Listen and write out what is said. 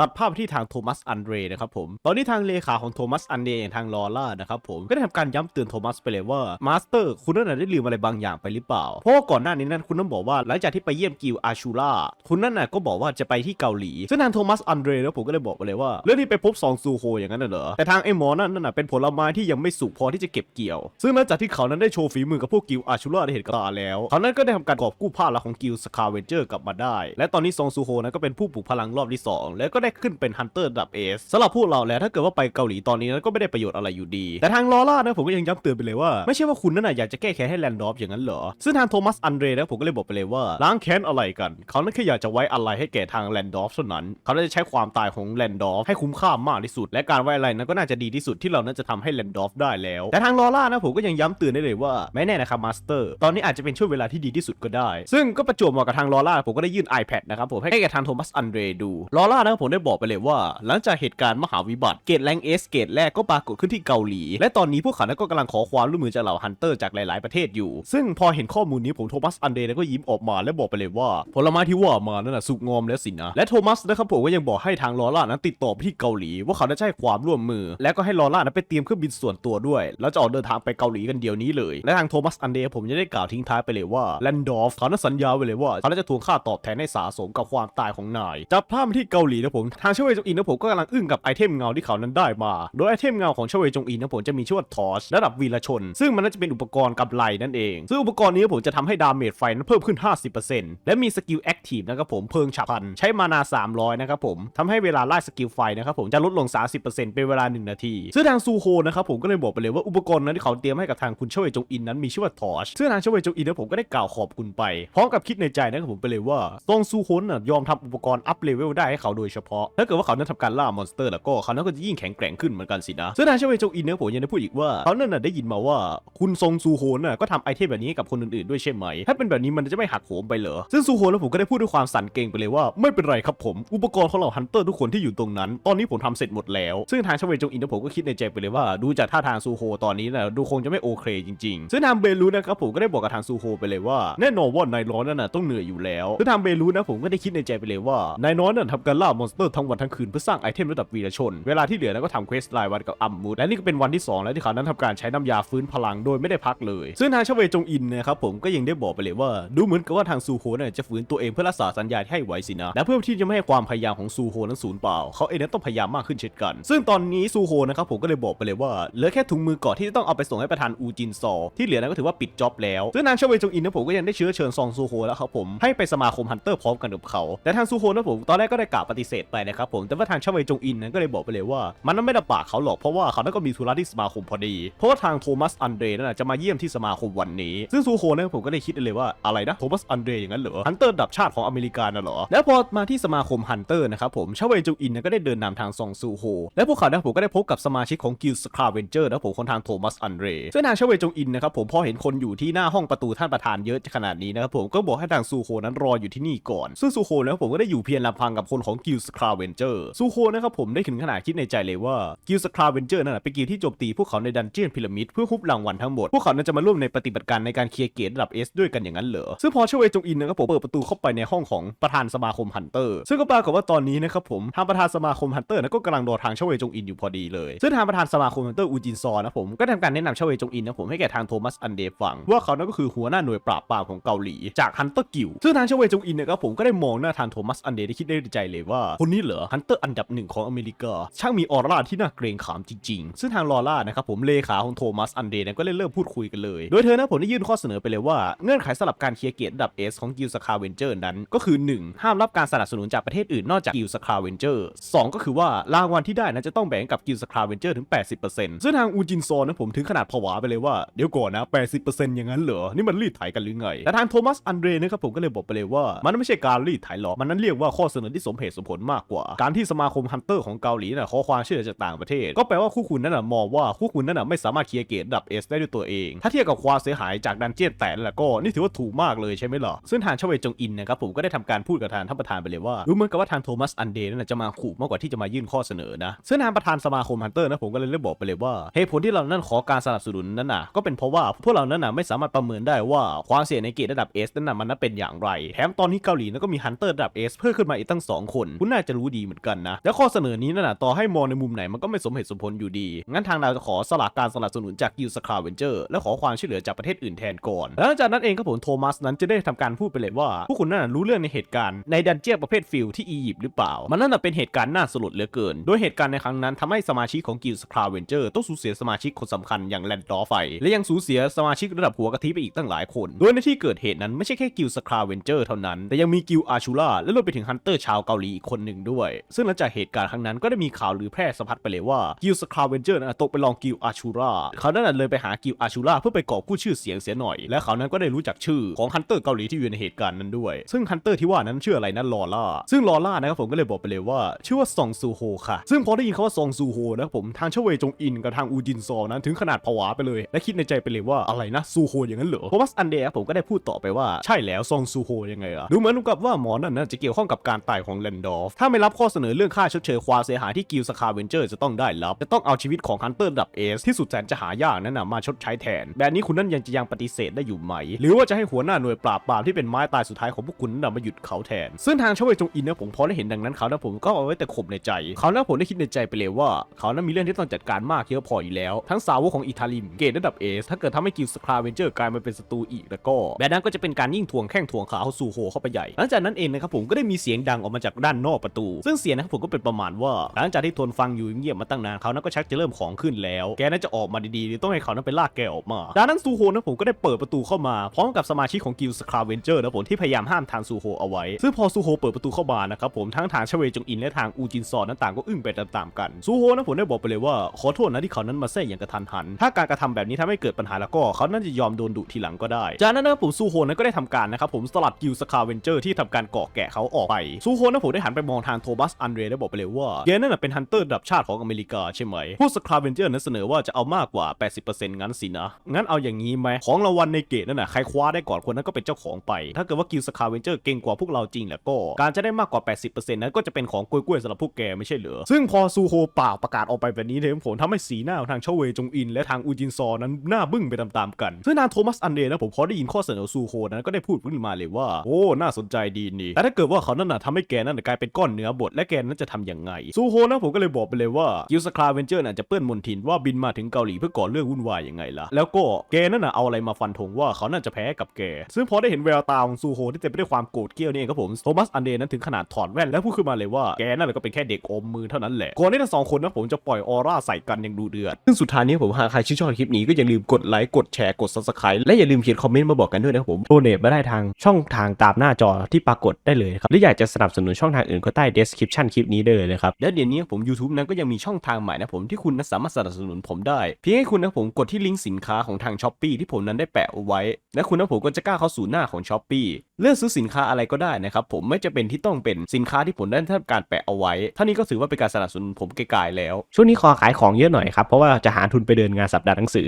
ตัดภาพที่ทางโทมัสอันเดรนะครับผม ตอนนี้ทางเลขาของโทมัสอันเดรอย่างทางลอร่านะครับผม ก็ได้ทำการย้ำเตือนโทมัสไปเลยว่า มาสเตอร์ คุณนั่นนะได้ลืมอะไรบางอย่างไปหรือเปล่า เพราะว่าก่อนหน้านี้นั้นคุณนั่นบอกว่าหลังจากที่ไปเยี่ยมกิลอาชูล่า คุณนั่นน่ะก็บอกว่าจะไปที่เกาหลี ซึ่งทางโทมัสอันเดรแล้วผมก็เลยบอกไปเลยว่า เรื่องที่ไปพบซองซูโฮอย่างนั้นน่ะเหรอ แต่ทางไอ้หมอนั่นน่ะเป็นผลไม้ที่ยังไม่สุกพอที่จะเก็บเกี่ยว ซึ่งหลังจากที่เขานั้นได้โชว์ฝีมือกับพวกกิลอาชูล่าได้เห็นกับตาแล้ว เขานั้นก็ได้ทำการกอบกู้ภาลักษณ์ของกิลสคาเวนเจอร์กลับมาได้ และตอนนี้ซองซูโฮนั้นก็เป็นผู้ปลุกพลังรอบที่สองแล้วก็ได้ขึ้นเป็นฮันเตอร์ระดับเอสสำหรับพวกเราแล้วถ้าเกิดว่าไปเกาหลีตอนนี้นั้นก็ไม่ได้ประโยชน์อะไรอยู่ดี แต่ทางลอร่านะผมก็ยังย้ำเตือนไปเลยว่าไม่ใช่ว่าคุณนั่นน่ะอยากจะแก้แค้นให้แลนดอฟอย่างนั้นเหรอซึ่งทางโทมัสอันเดรนะผมก็เลยบอกไปเลยว่าล้างแค้นอะไรกัน เขานั้นแค่อยากจะไว้อะไรให้แก่ทางแลนดอฟเท่านั้น เขาจะใช้ความตายของแลนดอฟให้คุ้มค่ามากที่สุด และการไว้อะไรนั้นก็น่าจะดีที่สุดที่เรานั้นจะทำให้แลนดอฟได้แล้ว แต่ทางลอร่านะผมก็ยังย้ำเตือนได้เลยว่าไม่แน่นะครับมาสเตอร์ตอนนี้อาจจะเป็นช่วงเวลาที่ดีที่สุดก็ได้ ซึ่งก็ประจวบเหมาะกับทางลอร่าผมก็ได้ยื่น iPad นะครับผมให้แก่ทางโทมัสอันเดรดูลอร่านะครับผมได้บอกไปเลยว่า หลังจากเหตุการณ์มหาวิบัติเกตแรงเอสเกตแรกก็ปรากฏขึ้นที่เกาหลี และตอนนี้พวกเขาก็กำลังขอความร่วมมือจากเหล่าฮันเตอร์จากหลาย ๆ ประเทศอยู่ ซึ่งพอเห็นข้อมูลนี้ผมโทมัสอันเดรก็ยิ้มออกมาและบอกไปเลยว่า ผลไม้ที่ว่ามานั่นน่ะสุกงอมแล้วสินะ และโทมัสนะครับผมก็ยังบอกให้ทางลอร่านั้นติดต่อไปที่เกาหลี ว่าเขาจะให้ความร่วมมือ และก็ให้ลอร่านั้นไปเตรียมเครื่องบินส่วนตัวด้วย แล้วจะออกเดินทางไปเกาหลีกันเดี๋ยวนี้เลย และทางโทมัสอันเดรผมจะได้กล่าวทิ้งท้ายไปเลยว่าแลนดอฟเขานั้นสัญญาไว้เลยว่าเขาจะทวงค่าตอบแทนให้สาสมกับความตายของนายจับภาพที่เกาหลีนะผมทางเชเวจงอินนะผมก็กำลังอึ้งกับไอเทมเงาที่เขานั้นได้มา โดยไอเทมเงาของเชเวจงอินนะผมจะมีชื่อว่าทอชระดับวีรชน ซึ่งมันน่าจะเป็นอุปกรณ์กำไหลนั่นเอง ซึ่งอุปกรณ์นี้ผมจะทำให้ดาเมจไฟนั้นเพิ่มขึ้น 50%และมีสกิลแอคทีฟนะครับผมเพลิงฉับพลันใช้มานา 300 นะครับผมทำให้เวลาไล่สกิลไฟนะครับผมจะลดลง 30%เป็นเวลา 1 นาทีซึ่งทางซูโฮนะครับผมก็เลยบอกไปเลยว่าอุปกรณ์นั้นที่เขาเตรียมให้กับทางคุณเชเวจงอินนั้นมีชื่อว่าทอชซึ่งทางเชเวจงอินนะผมก็ได้กล่าวขอบคุณไปพร้อมกับคิดในใจนะครับผมไปเลยว่าซองซูโฮนน่ะยอมทำอุปกรณ์อัพเลเวลได้ให้เขาโดยเฉพาะถ้าเกิดว่าเขานั้นทำการล่ามอนสเตอร์แล้วก็เขานั้นก็จะยิ่งแข็งแกร่งขึ้นเหมือนกันสินะซึ่งทางเชเวจงอินเนี่ยผมยังได้พูดอีกว่าเขานั่นน่ะได้ยินมาว่าคุณซงซูโฮนน่ะก็ทำไอเทมแบบนี้ให้กับคนอื่นๆด้วยใช่ไหม ถ้าเป็นแบบนี้มันจะไม่หักโหมไปเหรอ ซึ่งซูโฮนแล้วผมก็ได้พูดด้วยความสั่นเกรงไปเลยว่าไม่เป็นไรครับผม อุปกรณ์ของเราฮันเตอร์ทุกคนที่อยู่ตรงนั้น ตอนนี้ผมทำเสร็จหมดแล้ว ซึ่งทางเชเวจงอินเนี่ยผมก็คิดในใจไปเลยว่าดูจากท่าทางซูโฮตอนนี้น่ะดูคงจะไม่โอเคจริงๆ ซึ่งทางเบลูนะครับผมก็ได้บอกกับทางซูโฮไปเลยว่าแน่นอนว่านายร้อนนั่นน่ะต้องเหนื่อยอยู่แล้วซึ่งทางเบลูนะผมก็ได้คิดในใจไปเลยว่านายน้อยนั่นทำการล่ามอนสเตอร์ทั้งวันทั้งคืนเพื่อสร้างไอเทมระดับวีรชน เวลาที่เหลือนั้นก็ทำเควสรายวันกับอัมมูดและนี่ก็เป็นวันที่ 2 แล้วที่เขานั้นทำการใช้น้ำยาฟื้นพลังโดยไม่ได้พักเลย ซึ่งทางชเวจงอินนะครับผมก็ยังได้บอกไปเลยว่าดูเหมือนกับว่าทางซูโฮเนี่ยจะฝืนตัวเองเพื่อรักษาสัญญาที่ให้ไวสินะและเพื่อที่จะไม่ให้ความพยายามของซูโฮนั้นสูญเปล่าเขาเองนั้นต้องพยายามมากขึ้นเช่นกัน ซึ่งตอนนี้ซูโฮนะครับผมก็เลยบอกไปเลยว่าเหลือแค่ถุงมือกาะที่จะต้องเอาไปส่งให้ประธานอูจินซอที่เหลือนั้นก็ถือว่าปิดจ็อบแล้วซึ่งนางชเวจงอินนะผมก็ยังได้เชื้อเชิญซองซูโฮแล้วครับผมให้ไปสมาคมฮันเตอร์พร้อมกันกับเขาแต่ทางซูโฮนะผมตอนแรกก็ได้กล่าวปฏิเสธไปนะครับผมแต่ว่าทางชเวจงอินนั้นก็เลยบอกไปเลยว่า มันนั้นไม่ลำบากเขาหรอกเพราะว่าเขานั้นก็มีธุระที่สมาคมพอดี เพราะว่าทางโทมัสอันเดรนั่นจะมาเยี่ยมที่สมาคมวันนี้ ซึ่งซูโฮนะผมก็ได้คิดเลยว่าอะไรนะโทมัสอันเดรอย่างนั้นเหรอฮันเตอร์ดับชาติของอเมริกาน่ะเหรอแล้วพอมาที่สมาคมฮันเตอร์นะครับผมชเวจงอินนั้นก็ได้เดินนำทางซองซูโฮและพวกเขานะผมก็ได้พบกับสมาชิกของกิลสคาเวนเจอร์นะผมของทางโทมัสอันเดรซึ่งทางชเวจงอินนะครับผมพอเห็นคนอยู่ที่หน้าห้องประตูท่านประธานเยอะขนาดนี้นะครับผมก็บอกให้ทางซูโฮนั้นรออยู่ที่นี่ก่อนซึ่งซูโฮนะผมก็ได้อยู่เพียงลำพังกับคนของกิลสคาเวนเจอร์ซูโฮนะครับผมได้ถึงขนาดคิดในใจเลยว่ากิลสคาเวนเจอร์นั่นนะเป็นกิลที่โจมตีพวกเขาในดันเจียนพีระมิดเพื่อฮุบรางวัลทั้งหมด พวกเขานั้นจะมาร่วมในปฏิบัติการในการเคลียร์เกตระดับ S ด้วยกันอย่างนั้นเหรอซึ่งพอชเวจงอินนะครับผมเปิดประตูเข้าไปในห้องของประธานสมาคมฮันเตอร์ซึ่งก็ปรากฏว่าตอนนี้นะครับผมทางประธานสมาคมฮันเตอร์นั้นก็กำลังรอทางชเวจงอินอยู่พอดีเลย ซึ่งทางประธานสมาคมฮันเตอร์อูจินซอนะผมก็ทำการแนะนำชเวจงอินนะผมให้แก่ทางโทมัสอันเดย์ฟังว่าเขานั้นก็คือหัวหน้าหน่วยปราบปรามของเกาหลีจากฮันเตอร์กิลซึ่งทางชเวจงอินนะครับผมก็ได้มองหน้าทางโทมัสอันเดย์ได้คิดได้ในใจเลยว่าคนนี้เหรอฮันเตอร์อันดับหนึ่งของอเมริกา ช่างมีออร่าที่น่าเกรงขามจริงๆ ซึ่งทางลอร่านะครับผมเลขาของโทมัสอันเดย์นั้นก็เลยเริ่มพูดคุยกันเลย โดยเธอนะผมได้ยื่นข้อเสนอไปเลยว่าเงื่อนไขสำหรับการเคลียร์เกตระดับ S ของกิลสคาเวนเจอร์นั้นก็คือ 1. ห้ามรับการสนับสนุนจากประเทศอื่นนอกจากกิลสคาเวนเจอร์2ก็คือว่ารางวัลที่ได้นั้นจะต้องแบ่งกับกิลสคาเวนเจอร์ถึง 80%ซึ่งทางอูจินซอนนะผมถึงขนาดผวาไปเลยว่าเดี๋ยวก่อนนะ 80%อย่างนั้นเหรอนี่มันรีดไถกันหรือไงแต่ทางโทมัสอันเดรนะครับผมก็เลยบอกไปเลยว่ามันไม่ใช่การรีดไถหรอกมันนั้นเรียกว่าข้อเสนอที่สมเหตุสมผลมากกว่า การที่สมาคมฮันเตอร์ของเกาหลีน่ะขอความช่วยเหลือจากต่างประเทศ ก็แปลว่าคู่คุณนั่นน่ะมองว่าคู่คุณนั่นน่ะไม่สามารถเคลียร์เกตระดับ S ได้ด้วยตัวเอง ถ้าเทียบกับความเสียหายจากดันเจียนแต่ละก็นี่ถือว่าถูกมากเลยใช่ไหมล่ะซึ่งทางชเวจงอินนะครับผมก็ได้ทำการพูดกับทางท่านประธานไปเลยว่ารู้เหมือนกับว่าทางโทมัสอันเดรนั่นนะจะมาขู่มากกว่าที่จะมายื่นข้อเสนอนะซึ่งทางประธานสมาคมฮันเตอร์นะผมก็เลยได้บอกไปเลยว่าเหตุผลที่เรานั่นขอการสนับสนุนนั่นน่ะก็เป็นเพราะว่าพวกเรานั่นน่ะไม่สามารถประเมินได้ว่าความเสี่ยงในเกตระดับ S นั่นน่ะมันนั้นเป็นอย่างไร แถมตอนนี้เกาหลีนั้นก็มีฮันเตอร์ระดับ S เพิ่มขึ้นมาอีกตั้งสองคน คุณน่าจะรู้ดีเหมือนกันนะ และข้อเสนอนี้นั่นนะต่อให้มองในมุมไหนมันก็ไม่สมเหตุสมผลอยู่ดี งั้นทางเราจะขอสละการสนับสนุนจากกิลสคาเวนเจอร์และขอความช่วยเหลือจากประเทศอื่นแทนก่อนหลังจากนั้นเองครับผมโทมัสนั้นจะได้ทำการพูดไปเลยว่าผู้คุณนั่นนะรู้เรื่องในเหตุการณ์ในดันเจียนประเภทฟิลที่อียิปต์หรือเปล่า มันนั่นนะเป็นเหตุการณ์น่าสลดเหลือเกิน โดยเหตุการณ์ในครั้งนั้นทำให้สมาชิกของกิลสคราเวนเจอร์ต้องสูญเสียสมาชิกคนสำคัญอย่างแลนดอร์ไฟ และยังสูญเสียสมาชิกระดับหัวกะทิไปอีกตั้งหลายคน โดยในที่เกิดเหตุนั้นไม่ใช่แค่กิลสคาเวนเจอร์เท่านั้น แต่ยังมีกิลอาชูล่าและรวมไปถึงฮันเตอร์ชาวเกาหลีอีกคนหนึ่งด้วย ซึ่งหลังจากเหตุการณ์ครั้งนั้นก็ได้มีข่าวลือแพร่สะพัดไปเลยว่ากิลสคราเวนเจอร์นะตกไปลองกิลอาชูล่าเขานั้นเลยไปหากิลอาชูล่าเพื่อไปก่อผู้ชื่อเสียงเสียหน่อย และเขานั้นก็ได้รู้จักชื่อของฮันเตอร์เกาหลีที่อยู่ในเหตุการณ์นั้นด้วย ซึ่งฮันเตอร์ที่ว่านั้นชื่ออะไรนะลอล่าซึ่งลอล่านะครับผมก็เลยบอกไปเลยว่า ชื่อว่าซองซูโฮค่ะ ซึ่งพอได้ยินคำว่าซองซูโฮนะผมทางเชเวจงอินกับทางอูจินซอนั้นถึงขนาดผวาไปเลย และคิดในใจไปเลยว่าอะไรนะซูโฮอย่างนั้นเหรอโทมัสอันเดย์ผมก็ได้พูดต่อไปว่าใช่แล้วซองซูโฮยังไงอะดูเหมือนกับว่าหมอนั่นนะจะเกี่ยวข้องกับการตายของแลนดอฟถ้าาไม่รับข้อเสนอเรื่องค่าชดเชยความเสียหายที่กิลสคาเวนเจอร์จะต้องได้รับ จะต้องเอาชีวิตของฮันเตอร์ระดับเอสที่สุดแสนจะหายากนั้นนะมาชดใช้แทน แบบนี้คุณนั่นยังจะยังปฏิเสธได้อยู่ไหม หรือว่าจะให้หัวหน้าหน่วยปราบปรามที่เป็นไม้ตายสุดท้ายของพวกคุณนั่นนะมาหยุดเขาแทน ซึ่งทางชเวจงอินนะผมพอได้เห็นดังนั้นเขานะผมก็เอาไว้แต่ข่มในใจ เขานะผมได้คิดในใจไปเลยว่า เขานั้นมีเรื่องที่ต้องจัดการมากเยอะพออยู่แล้ว ทั้งสาวกของอิตาลิมเกตระดับเอสถ้าเกิดทำให้กิลสคาเวนเจอร์กลายมาเป็นศัตรูอีกแล้วก็แบบนั้นก็จะเป็นการยิ่งทวงแข้งทวงขาเขาสู่โฮเข้าไปใหญ่หลังจากนั้นเองนะครับผมก็ได้มีเสียงดังออกมาจากด้านนอกประตู ซึ่งเสียงนะครับผมก็เป็นประมาณว่า หลังจากที่ทนฟังอยู่เงียบมาตั้งนานเขานั้นก็ชักจะเริ่มของขึ้นแล้ว แกน่าจะออกมาดีๆหรือต้องให้เขานั้นไปลากแกออกมาดังนั้นซูโฮนะผมก็ได้เปิดประตูเข้ามาพร้อมกับสมาชิกของกิลสคราเวนเจอร์นะผมที่พยายามห้ามทางซูโฮเอาไว้ ซึ่งพอซูโฮเปิดประตูเข้ามานะครับผมทั้งทางชเวจงอินและทางอูจินซอนนั้นต่างก็อึ้งไปตามๆกันซูโฮนะผมได้บอกไปเลยว่าขอโทษนะที่เขานั้นมาแทรกอย่างกระทันหัน ถ้าการกระทำแบบนี้ทำให้เกิดปัญหาแล้วก็เขาน่าจะยอมโดนดุทีหลังก็ได้ จากนั้นนะผมซูโฮนั้นก็ได้ทำการนะครับผมสลัดกิลสคาเวนเจอร์ที่ทำการเกาะแกะเขาออกไปซูโฮนะผมได้หันไปมองทางโทมัสอันเดรได้บอกไปเลยว่าแกนั่นนะเป็นฮันเตอร์ระดับชาติของอเมริกาใช่ไหม พวกสคาเวนเจอร์นั้นเสนอว่าจะเอามากกว่า 80%งั้นสินะ งั้นเอาอย่างนี้ไหมของรางวัลในเกตนั่นน่ะใครคว้าได้ก่อนคนนั้นก็เป็นเจ้าของไป ถ้าเกิดว่ากิลสคาเวนเจอร์เก่งกว่าพวกเราจริงแล้วก็ การจะได้มากกว่า 80%นั้นก็จะเป็นของกล้วยๆสำหรับพวกแกไม่ใช่เหรอ ซึ่งพอซูโฮปล่าประกาศออกไปแบบนี้เนี่ยผมทำให้สีหน้าทางเชเวจงอิน และทางอูจินซอนั้นหน้าบึ้งไปตามๆกันซึ่งทางโทมัสอันเดย์นะผมพอได้ยินข้อเสนอซูโฮนั้นก็ได้พูดขึ้นมาเลยว่า โอ้ น่าสนใจดีนี่แต่ถ้าเกิดว่าเขานั่นน่ะทำให้แกนั่นกลายเป็นก้อนเนื้อบดและแกนั้นจะทำยังไง ซูโฮนะผมก็เลยบอกไปเลยว่ากิลสคาเวนเจอร์น่ะจะเปื้อนมนทินว่าบินมาถึงเกาหลีเพื่อก่อเรื่องวุ่นวายยังไงล่ะ แล้วก็แกนั่นน่ะเอาอะไรมาฟันธงว่าเขาน่าจะแพ้กับแก ซึ่งพอได้เห็นแววตาของซูโฮที่เต็มไปด้วยความโกรธเกรี้ยวนี่เองครับผมโทมัสอันเดย์นั้นถึงขนาดถอดแว่นแล้วพูดขึ้นมาเลยว่าแกนั่นแหละก็เป็นแค่เด็กอมมือเท่านั้นแหละก่อนที่ทั้งสองคนนะผมจะปล่อยออร่าใส่กันอย่างดูเดือดซึ่งสุดท้ายนี้ผมหากใครชื่นชอบคลิปนี้ก็อย่าลืมกดไลค์กดแชร์กด subscribe และอย่าลืมเขียนคอมเมนต์มาบอกกันด้วยนะครับผมโดเนทมาได้ทางช่องทางตามหน้าจอที่ปรากฏได้เลยครับหรืออยากจะสนับสนุนช่องทางอื่นก็ใต้ description คลิปนี้ได้เลยนะครับ และเดี๋ยวนี้ผม YouTube นั้นก็ยังมีช่องทางใหม่นะผมที่คุณนั้นสามารถสนับสนุนผมได้ เพียงให้คุณนะผมกดที่ลิงก์สินค้าของทาง s h อ p e e ที่ผมนั้นได้แปะเอาไว้ และคุณนะผมก็จะกล้าเข้าสู่หน้าของ s h อ p e e เลือกซื้อสินค้าอะไรก็ได้นะครับผมไม่จะเป็นที่ต้องเป็นสินค้าที่ผมได้ทำการแปะเอาไว้ท่านี้ก็ถือว่าเป็นการสนับสนุนผมไกลๆแล้ว ช่วงนี้ขอขายของเยอะหน่อยครับเพราะว่าจะหาทุนไปเดินงานสัปดาห์หนังสือ